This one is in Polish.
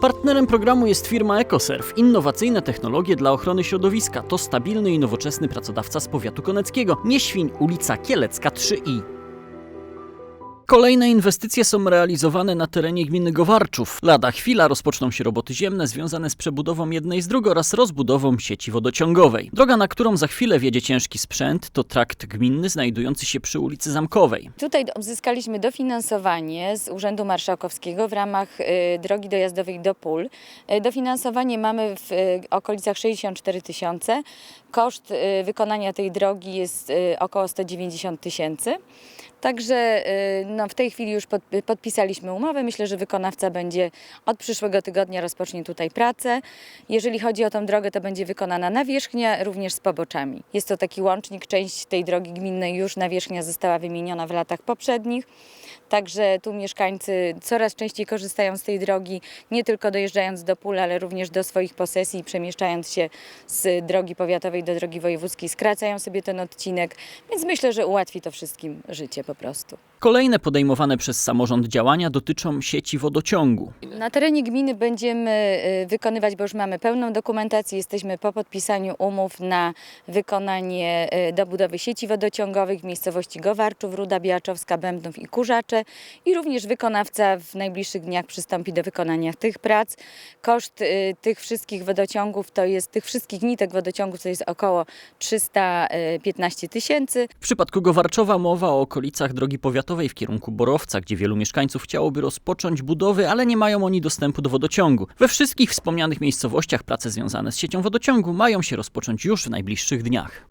Partnerem programu jest firma EcoServe. Innowacyjne technologie dla ochrony środowiska. To stabilny i nowoczesny pracodawca z powiatu koneckiego. Nieświń, ulica Kielecka 3i. Kolejne inwestycje są realizowane na terenie gminy Gowarczów. Lada chwila rozpoczną się roboty ziemne związane z przebudową jednej z dróg oraz rozbudową sieci wodociągowej. Droga, na którą za chwilę wjedzie ciężki sprzęt, to trakt gminny znajdujący się przy ulicy Zamkowej. Tutaj uzyskaliśmy dofinansowanie z Urzędu Marszałkowskiego w ramach y, drogi dojazdowej do Pól. Y, Dofinansowanie mamy w y, okolicach 64 tysiące. Koszt wykonania tej drogi jest około 190 tysięcy. Także y, w tej chwili już pod, podpisaliśmy umowę. Myślę, że wykonawca będzie od przyszłego tygodnia rozpocznie tutaj pracę. Jeżeli chodzi o tą drogę, to będzie wykonana nawierzchnia również z poboczami. Jest to taki łącznik, część tej drogi gminnej już nawierzchnia została wymieniona w latach poprzednich. Także tu mieszkańcy coraz częściej korzystają z tej drogi, nie tylko dojeżdżając do pól, ale również do swoich posesji, przemieszczając się z drogi powiatowej do drogi wojewódzkiej, skracają sobie ten odcinek, więc myślę, że ułatwi to wszystkim życie po prostu. Kolejne podejmowane przez samorząd działania dotyczą sieci wodociągu. Na terenie gminy będziemy y, wykonywać, bo już mamy pełną dokumentację, jesteśmy po podpisaniu umów na wykonanie y, dobudowy sieci wodociągowych w miejscowości Gowarczów, Ruda Biaczowska, Bębnów i Kurzacze i również wykonawca w najbliższych dniach przystąpi do wykonania tych prac. Koszt y, tych wszystkich wodociągów to jest, tych wszystkich nitek wodociągów to jest około 315 tysięcy. W przypadku Gowarczowa mowa o okolicach drogi powiatowej w kierunku Borowca, gdzie wielu mieszkańców chciałoby rozpocząć budowy, ale nie mają oni dostępu do wodociągu. We wszystkich wspomnianych miejscowościach prace związane z siecią wodociągu mają się rozpocząć już w najbliższych dniach.